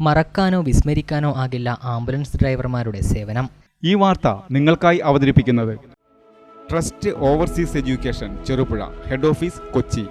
മറക്കാനോ വിസ്മരിക്കാനോ ആകില്ല ആംബുലൻസ് ഡ്രൈവർമാരുടെ സേവനം. ഈ വാർത്ത നിങ്ങൾക്കായി അവതരിപ്പിക്കുന്നത് Trust Overseas Education Cherupuzha. Head office Kochi.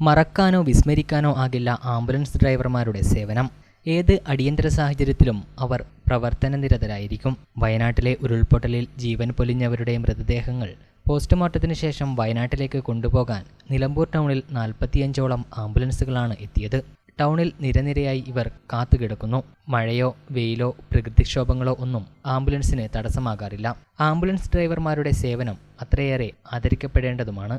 മറക്കാനോ വിസ്മരിക്കാനോ ആകില്ല ആംബുലൻസ് ഡ്രൈവർമാരുടെ സേവനം. ഏത് അടിയന്തര സാഹചര്യത്തിലും അവർ പ്രവർത്തനനിരതരായിരിക്കും. വയനാട്ടിലെ ഉരുൾപൊട്ടലിൽ ജീവൻ പൊലിഞ്ഞവരുടെ മൃതദേഹങ്ങൾ പോസ്റ്റ്മോർട്ടത്തിന് ശേഷം വയനാട്ടിലേക്ക് കൊണ്ടുപോകാൻ നിലമ്പൂർ ടൗണിൽ നാൽപ്പത്തിയഞ്ചോളം ആംബുലൻസുകളാണ് എത്തിയത്. ടൗണിൽ നിരനിരയായി ഇവർ കാത്തുകിടക്കുന്നു. മഴയോ വെയിലോ പ്രകൃതിക്ഷോഭങ്ങളോ ഒന്നും ആംബുലൻസിന് തടസ്സമാകാറില്ല. ആംബുലൻസ് ഡ്രൈവർമാരുടെ സേവനം അത്രയേറെ ആദരിക്കപ്പെടേണ്ടതുമാണ്.